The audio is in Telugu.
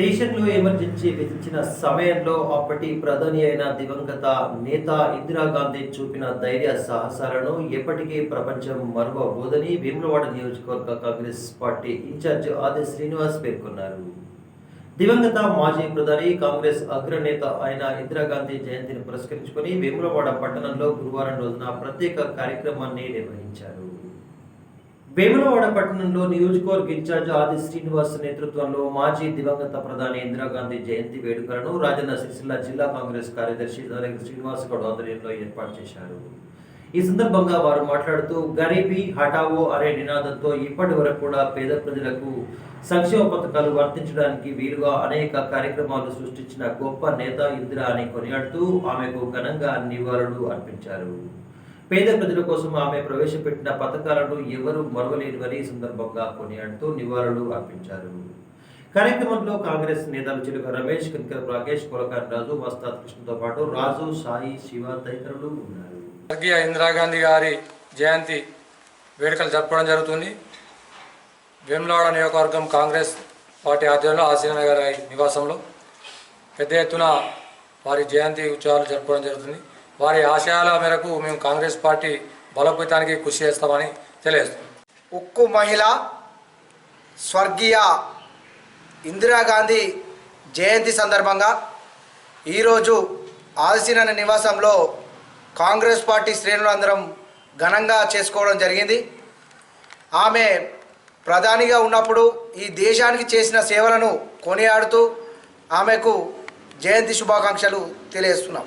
దేశంలో ఎమర్జెన్సీ విధించిన సమయంలో అప్పటి ప్రధాని అయిన దివంగత నేత ఇందిరాగాంధీ చూపిన ధైర్య సాహసాలను ఎప్పటికీ ప్రపంచం మరువబోదని భీమలవాడ నియోజకవర్గ కాంగ్రెస్ పార్టీ ఇన్ఛార్జ్ ఆది శ్రీనివాస్ పేర్కొన్నారు. దివంగత మాజీ ప్రధాని కాంగ్రెస్ అగ్రనేత అయిన ఇందిరాగాంధీ జయంతిని పురస్కరించుకొని వేములవాడ పట్టణంలో గురువారం రోజున ప్రత్యేక కార్యక్రమాన్ని నిర్వహించారు. వేములవాడ పట్టణంలో నియోజకవర్గ ఇన్ఛార్జ్ ఆది శ్రీనివాస్ నేతృత్వంలో మాజీ దివంగత ప్రధాని ఇందిరాగాంధీ జయంతి వేడుకలను రాజన్న సిరిసిల్ల జిల్లా కాంగ్రెస్ కార్యదర్శి దానికి శ్రీనివాస్ గౌడ్ ఆధ్వర్యంలో ఏర్పాటు చేశారు. ఈ సందర్భంగా వారు మాట్లాడుతూ గరీబీ హఠావో అనే నినాదంతో ఇప్పటి వరకు కూడా పేద ప్రజలకు సంక్షేమ పథకాలు వర్తించడానికి వీలుగా అనేక కార్యక్రమాలు సృష్టించిన గొప్ప నేత ఇందిరా అని కొనియాడుతూ ఆమెకు ఘనంగా నివాళులు అర్పించారు. పేద ప్రజల కోసం ఆమె ప్రవేశపెట్టిన పథకాలను ఎవరు మరవలేనివని సందర్భంగా కొనియాడుతూ నివాళులు అర్పించారు. కార్యక్రమంలో కాంగ్రెస్ నేతలు చిలుక రమేష్ కనికర రాకేష్ కొలకాన్ రాజు వస్తాద్ కృష్ణతో పాటు రాజు సాయి శివ తదితరులు ఉన్నారు. స్వర్గీయ ఇందిరాగాంధీ గారి జయంతి వేడుకలు జరపడం జరుగుతుంది. వేములవాడ నియోజకవర్గం కాంగ్రెస్ పార్టీ ఆధ్వర్యంలో ఆసీన గారి నివాసంలో పెద్ద ఎత్తున వారి జయంతి ఉత్సవాలు జరుపుకోవడం జరుగుతుంది. వారి ఆశయాల మేరకు మేము కాంగ్రెస్ పార్టీ బలోపేతానికి కృషి చేస్తామని తెలియజేస్తున్నాం. ఉక్కు మహిళ స్వర్గీయ ఇందిరాగాంధీ జయంతి సందర్భంగా ఈరోజు ఆల్సిన నివాసంలో కాంగ్రెస్ పార్టీ శ్రేణులందరం ఘనంగా చేసుకోవడం జరిగింది. ఆమె ప్రధానిగా ఉన్నప్పుడు ఈ దేశానికి చేసిన సేవలను కొనియాడుతూ ఆమెకు జయంతి శుభాకాంక్షలు తెలియజేస్తున్నాం.